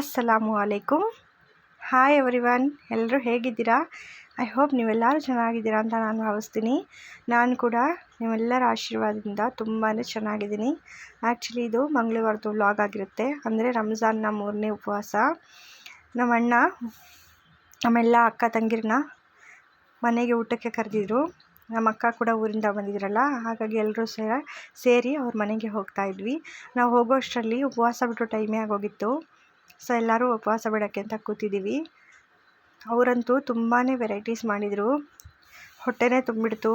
ಅಸ್ಸಲಾಮು ಅಲೈಕುಮ್ hi everyone ಎಲ್ಲರೂ ಹೇಗಿದ್ದೀರಾ? I hope ನೀವೆಲ್ಲರೂ ಚೆನ್ನಾಗಿದ್ದೀರಾ ಅಂತ ನಾನು ಭಾವಿಸ್ತೀನಿ. ನಾನು ಕೂಡ ನಿಮ್ಮೆಲ್ಲರ ಆಶೀರ್ವಾದದಿಂದ ತುಂಬಾ ಚೆನ್ನಾಗಿದ್ದೀನಿ. ಆ್ಯಕ್ಚುಲಿ ಇದು ಮಂಗಳವಾರದ್ದು ವ್ಲಾಗ್ ಆಗಿರುತ್ತೆ. ಅಂದರೆ ರಂಜಾನ್ನ ಮೂರನೇ ಉಪವಾಸ. ನಮ್ಮ ಅಣ್ಣ ನಮ್ಮೆಲ್ಲ ಅಕ್ಕ ತಂಗಿರನ್ನ ಮನೆಗೆ ಊಟಕ್ಕೆ ಕರೆದಿದ್ರು. ನಮ್ಮ ಅಕ್ಕ ಕೂಡ ಊರಿಂದ ಬಂದಿದ್ರಲ್ಲ, ಹಾಗಾಗಿ ಎಲ್ಲರೂ ಸೇರ ಸೇರಿ ಅವ್ರ ಮನೆಗೆ ಹೋಗ್ತಾ ಇದ್ವಿ. ನಾವು ಹೋಗೋ ಅಷ್ಟರಲ್ಲಿ ಉಪವಾಸ ಬಿಟ್ಟು ಟೈಮೇ ಆಗೋಗಿತ್ತು. ಸೊ ಎಲ್ಲರೂ ಉಪವಾಸ ಬಿಡೋಕ್ಕೆ ಅಂತ ಕೂತಿದ್ದೀವಿ. ಅವರಂತೂ ತುಂಬಾ ವೆರೈಟೀಸ್ ಮಾಡಿದರು. ಹೊಟ್ಟೆನೇ ತುಂಬಿಡ್ತು.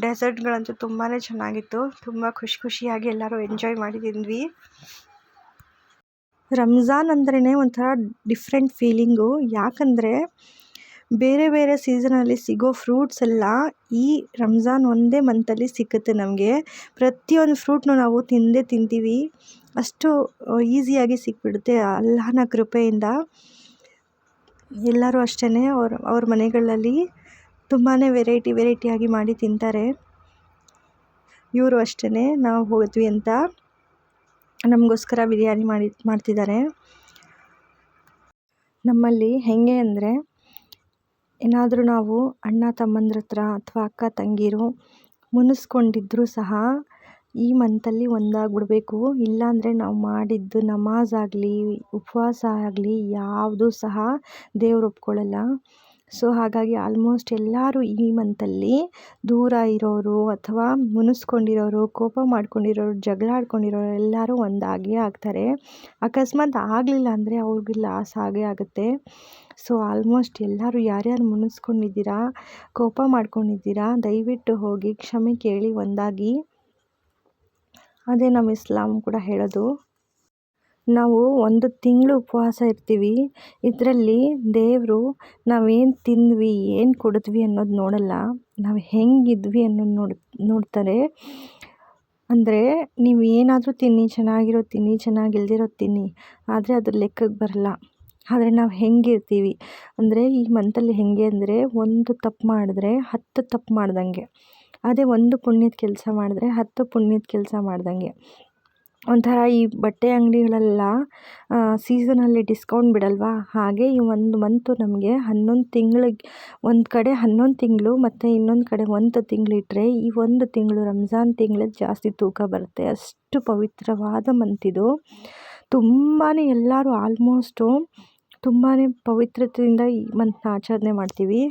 ಡೆಸರ್ಟ್ಗಳಂತೂ ತುಂಬಾ ಚೆನ್ನಾಗಿತ್ತು. ತುಂಬ ಖುಷಿ ಖುಷಿಯಾಗಿ ಎಲ್ಲರೂ ಎಂಜಾಯ್ ಮಾಡಿ ತಿಂದ್ವಿ ರಂಜಾನ್ ಅಂದ್ರೇ ಒಂಥರ ಡಿಫ್ರೆಂಟ್ ಫೀಲಿಂಗು ಯಾಕಂದರೆ ಬೇರೆ ಬೇರೆ ಸೀಸನಲ್ಲಿ ಸಿಗೋ ಫ್ರೂಟ್ಸ್ ಎಲ್ಲ ಈ ರಂಜಾನ್ ಒಂದೇ ಮಂತಲ್ಲಿ ಸಿಕ್ಕುತ್ತೆ ನಮಗೆ. ಪ್ರತಿಯೊಂದು ಫ್ರೂಟ್ನೂ ನಾವು ತಿಂದೇ ತಿಂತೀವಿ. ಅಷ್ಟು ಈಸಿಯಾಗಿ ಸಿಕ್ಬಿಡುತ್ತೆ ಅಲ್ಲಾಹನ ಕೃಪೆಯಿಂದ. ಎಲ್ಲರೂ ಅಷ್ಟೇ ಅವ್ರ ಅವ್ರ ಮನೆಗಳಲ್ಲಿ ತುಂಬಾ ವೆರೈಟಿ ವೆರೈಟಿಯಾಗಿ ಮಾಡಿ ತಿಂತಾರೆ. ಇವರು ಅಷ್ಟೇ ನಾವು ಹೋದ್ವಿ ಅಂತ ನಮಗೋಸ್ಕರ ಬಿರಿಯಾನಿ ಮಾಡಿ, ಮಾಡ್ತಿದ್ದಾರೆ. ನಮ್ಮಲ್ಲಿ ಹೇಗೆ ಅಂದರೆ ಏನಾದರೂ ನಾವು ಅಣ್ಣ, ತಮ್ಮಂದ್ರ ಹತ್ರ ಅಥವಾ ಅಕ್ಕ, ತಂಗಿರು ಮುನಿಸ್ಕೊಂಡಿದ್ರೂ ಸಹ ಈ ಮಂತಲ್ಲಿ ಒಂದಾಗ್ಬಿಡ್ಬೇಕು. ಇಲ್ಲಾಂದರೆ ನಾವು ಮಾಡಿದ್ದು ನಮಾಜ್ ಆಗಲಿ, ಉಪವಾಸ ಆಗಲಿ ಯಾವುದೂ ಸಹ ದೇವ್ರು ಒಪ್ಕೊಳ್ಳಲ್ಲ ಸೊ ಹಾಗಾಗಿ ಆಲ್ಮೋಸ್ಟ್ ಎಲ್ಲರೂ ಈ ಮಂತಲ್ಲಿ ದೂರ ಇರೋರು ಅಥವಾ ಮುನಿಸ್ಕೊಂಡಿರೋರು, ಕೋಪ ಮಾಡ್ಕೊಂಡಿರೋರು, ಜಗಳ ಆಡ್ಕೊಂಡಿರೋರು ಎಲ್ಲರೂ ಒಂದಾಗೇ ಆಗ್ತಾರೆ. ಅಕಸ್ಮಾತ್ ಆಗಲಿಲ್ಲ ಅಂದರೆ ಅವ್ರಿಗೆ ಲಾಸ್ ಆಗೇ ಆಗುತ್ತೆ. ಸೊ ಆಲ್ಮೋಸ್ಟ್ ಎಲ್ಲರೂ ಯಾರ್ಯಾರು ಮುನಿಸ್ಕೊಂಡಿದ್ದೀರಾ, ಕೋಪ ಮಾಡ್ಕೊಂಡಿದ್ದೀರಾ, ದಯವಿಟ್ಟು ಹೋಗಿ ಕ್ಷಮೆ ಕೇಳಿ ಒಂದಾಗಿ. ಅದೇ ನಮ್ಮ ಇಸ್ಲಾಂ ಕೂಡ ಹೇಳೋದು. ನಾವು ಒಂದು ತಿಂಗಳು ಉಪವಾಸ ಇರ್ತೀವಿ. ಇದರಲ್ಲಿ ದೇವರು ನಾವೇನು ತಿಂದ್ವಿ, ಏನು ಕೊಡಿದ್ವಿ ಅನ್ನೋದು ನೋಡಲ್ಲ. ನಾವು ಹೆಂಗಿದ್ವಿ ಅನ್ನೋದು ನೋಡಿ, ನೋಡ್ತಾರೆ. ಅಂದರೆ ನೀವು ಏನಾದರೂ ತಿನ್ನಿ, ಚೆನ್ನಾಗಿರೋ ತಿನ್ನಿ, ಚೆನ್ನಾಗಿಲ್ದಿರೋ ತಿನ್ನಿ, ಆದರೆ ಅದ್ರ ಲೆಕ್ಕಕ್ಕೆ ಬರಲ್ಲ. ಆದರೆ ನಾವು ಹೆಂಗಿರ್ತೀವಿ. ಅಂದರೆ ಈ ಮಂತಲ್ಲಿ ಹೇಗೆ ಅಂದರೆ ಒಂದು ತಪ್ಪು ಮಾಡಿದ್ರೆ ಹತ್ತು ತಪ್ಪು ಮಾಡ್ದಂಗೆ. ಅದೇ ಒಂದು ಪುಣ್ಯದ ಕೆಲಸ ಮಾಡಿದ್ರೆ ಹತ್ತು ಪುಣ್ಯದ ಕೆಲಸ ಮಾಡ್ದಂಗೆ. ಒಂಥರ ಈ ಬಟ್ಟೆ ಅಂಗಡಿಗಳೆಲ್ಲ ಸೀಸನಲ್ಲಿ ಡಿಸ್ಕೌಂಟ್ ಬಿಡಲ್ವಾ? ಹಾಗೆ ಈ ಒಂದು ಮಂತು ನಮಗೆ ಹನ್ನೊಂದು ತಿಂಗಳಿಗೆ ಒಂದು ಕಡೆ ಹನ್ನೊಂದು ತಿಂಗಳು ಮತ್ತು ಇನ್ನೊಂದು ಕಡೆ ಒಂದು ತಿಂಗಳು ಇಟ್ಟರೆ ಈ ಒಂದು ತಿಂಗಳು ರಂಜಾನ್ ತಿಂಗಳು ಜಾಸ್ತಿ ತೂಕ ಬರುತ್ತೆ. ಅಷ್ಟು ಪವಿತ್ರವಾದ ಮಂತ್ ಇದು. ತುಂಬಾ ಎಲ್ಲರೂ ಆಲ್ಮೋಸ್ಟು ತುಂಬಾ ಪವಿತ್ರತೆಯಿಂದ ಈ ಮಂತ್ನ ಆಚರಣೆ ಮಾಡ್ತೀವಿ.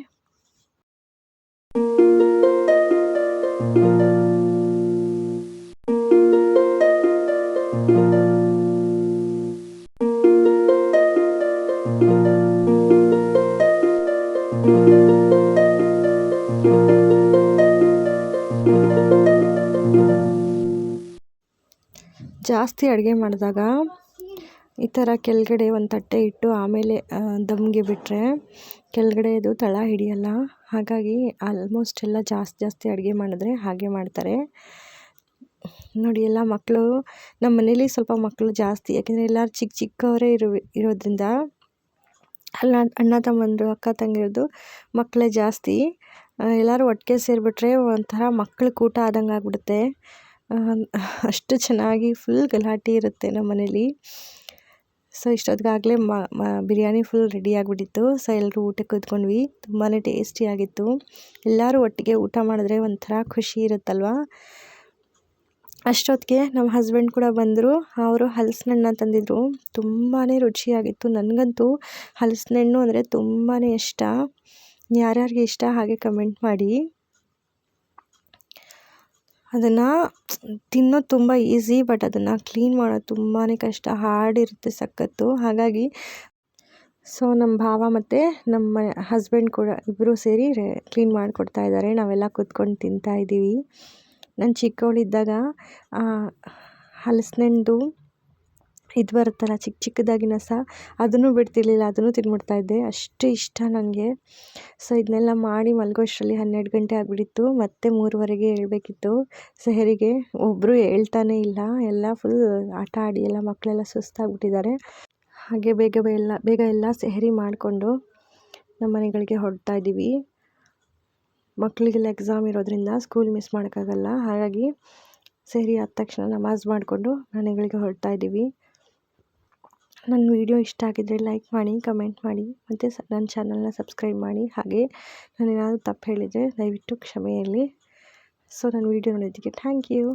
ಜಾಸ್ತಿ ಅಡುಗೆ ಮಾಡಿದಾಗ ಈ ಥರ ಕೆಳಗಡೆ ಒಂದು ತಟ್ಟೆ ಇಟ್ಟು ಆಮೇಲೆ ದಮ್ಗೆ ಬಿಟ್ಟರೆ ಕೆಳಗಡೆ ಇದು ತಳ ಹಿಡಿಯಲ್ಲ. ಹಾಗಾಗಿ ಆಲ್ಮೋಸ್ಟ್ ಎಲ್ಲ ಜಾಸ್ತಿ ಜಾಸ್ತಿ ಅಡುಗೆ ಮಾಡಿದ್ರೆ ಹಾಗೆ ಮಾಡ್ತಾರೆ. ನೋಡಿ ಎಲ್ಲ ಮಕ್ಕಳು ನಮ್ಮ ಮನೇಲಿ ಸ್ವಲ್ಪ ಮಕ್ಕಳು ಜಾಸ್ತಿ, ಯಾಕೆಂದರೆ ಎಲ್ಲರೂ ಚಿಕ್ಕ ಚಿಕ್ಕವರೇ ಇರು ಇರೋದ್ರಿಂದ ಅಲ್ಲ ಅಣ್ಣ ತಮ್ಮಂದಿರು ಅಕ್ಕ ತಂಗಿರದು ಮಕ್ಕಳೇ ಜಾಸ್ತಿ. ಎಲ್ಲರೂ ಒಟ್ಟಿಗೆ ಸೇರಿಬಿಟ್ರೆ ಒಂಥರ ಮಕ್ಳ ಕೂಟ ಆದಂಗೆ ಆಗ್ಬಿಡುತ್ತೆ. ಅಷ್ಟು ಚೆನ್ನಾಗಿ ಫುಲ್ ಗಲಾಟೆ ಇರುತ್ತೆ ನಮ್ಮ ಮನೇಲಿ. ಸೊ ಇಷ್ಟೊತ್ತಿಗಾಗಲೇ ಮ ಬಿರಿಯಾನಿ ಫುಲ್ ರೆಡಿ ಆಗಿಬಿಟ್ಟಿತ್ತು. ಸೊ ಎಲ್ಲರೂ ಊಟಕ್ಕೆ ಕೂತ್ಕೊಂಡ್ವಿ. ತುಂಬಾ ಟೇಸ್ಟಿಯಾಗಿತ್ತು ಎಲ್ಲರೂ ಒಟ್ಟಿಗೆ ಊಟ ಮಾಡಿದ್ರೆ ಒಂಥರ ಖುಷಿ ಇರುತ್ತಲ್ವ? ಅಷ್ಟೊತ್ತಿಗೆ ನಮ್ಮ ಹಸ್ಬೆಂಡ್ ಕೂಡ ಬಂದರು. ಅವರು ಹಲಸಿನಣ್ಣ ತಂದಿದ್ರು. ತುಂಬಾ ರುಚಿಯಾಗಿತ್ತು. ನನಗಂತೂ ಹಲಸಿನಣ್ಣು ಅಂದರೆ ತುಂಬಾ ಇಷ್ಟ. ಯಾರ್ಯಾರಿಗೆ ಇಷ್ಟ ಹಾಗೆ ಕಮೆಂಟ್ ಮಾಡಿ. ಅದನ್ನು ತಿನ್ನೋದು ತುಂಬ ಈಸಿ ಬಟ್ ಅದನ್ನು ಕ್ಲೀನ್ ಮಾಡೋದು ತುಂಬಾ ಕಷ್ಟ. ಹಾರ್ಡ್ ಇರುತ್ತೆ ಸಖತ್ತು. ಹಾಗಾಗಿ ಸೊ ನಮ್ಮ ಭಾವ ಮತ್ತು ನಮ್ಮ ಹಸ್ಬೆಂಡ್ ಕೂಡ ಇಬ್ಬರೂ ಸೇರಿ ಕ್ಲೀನ್ ಮಾಡಿಕೊಡ್ತಾ ಇದ್ದಾರೆ. ನಾವೆಲ್ಲ ಕೂತ್ಕೊಂಡು ತಿಂತಾ ಇದ್ದೀವಿ ನಾನು ಚಿಕ್ಕವಳಿದ್ದಾಗ ಹಲಸಿನಂದು ಇದು ಬರುತ್ತಲ್ಲ ಚಿಕ್ಕ ಚಿಕ್ಕದಾಗಿ ಸಹ ಅದನ್ನು ಬಿಡ್ತಿರ್ಲಿಲ್ಲ, ಅದನ್ನು ತಿಂದ್ಬಿಡ್ತಾಯಿದ್ದೆ ಅಷ್ಟು ಇಷ್ಟ ನನಗೆ ಸೊ ಇದನ್ನೆಲ್ಲ ಮಾಡಿ ಮಲಗೋಷ್ಟರಲ್ಲಿ ಹನ್ನೆರಡು ಗಂಟೆ ಆಗಿಬಿಟ್ಟಿತ್ತು. ಮತ್ತೆ ಮೂರುವರೆಗೆ ಏಳಬೇಕಿತ್ತು ಸೆಹರಿಗೆ ಒಬ್ಬರು ಹೇಳ್ತಾನೆ ಇಲ್ಲ. ಎಲ್ಲ ಫುಲ್ ಆಟ ಆಡಿ, ಎಲ್ಲ ಮಕ್ಕಳೆಲ್ಲ ಸುಸ್ತಾಗ್ಬಿಟ್ಟಿದ್ದಾರೆ. ಹಾಗೆ ಬೇಗ ಎಲ್ಲ ಬೇಗ ಎಲ್ಲ ಸೆಹರಿ ಮಾಡಿಕೊಂಡು ನಮ್ಮ ಮನೆಗಳಿಗೆ ಹೊರಡ್ತಾ ಇದ್ದೀವಿ. ಮಕ್ಕಳಿಗೆಲ್ಲ ಎಕ್ಸಾಮ್ ಇರೋದ್ರಿಂದ ಸ್ಕೂಲ್ ಮಿಸ್ ಮಾಡೋಕ್ಕಾಗಲ್ಲ. ಹಾಗಾಗಿ ಸರಿ ಆದ ತಕ್ಷಣ ನಮಾಜ್ ಮಾಡಿಕೊಂಡು ಮನೆಗಳಿಗೆ ಹೊರಡ್ತಾ ಇದ್ದೀವಿ. ನನ್ನ ವೀಡಿಯೋ ಇಷ್ಟ ಆಗಿದ್ದರೆ ಲೈಕ್ ಮಾಡಿ ಕಮೆಂಟ್ ಮಾಡಿ, ಮತ್ತು ಸ ನನ್ನ ಚಾನಲ್ನ ಸಬ್ಸ್ಕ್ರೈಬ್ ಮಾಡಿ. ಹಾಗೆ ನಾನು ಏನಾದರೂ ತಪ್ಪು ಹೇಳಿದರೆ ದಯವಿಟ್ಟು ಕ್ಷಮೆಯಲ್ಲಿ. ಸೊ ನನ್ನ ವೀಡಿಯೋ ನೋಡಿದ್ದಕ್ಕೆ ಥ್ಯಾಂಕ್ ಯು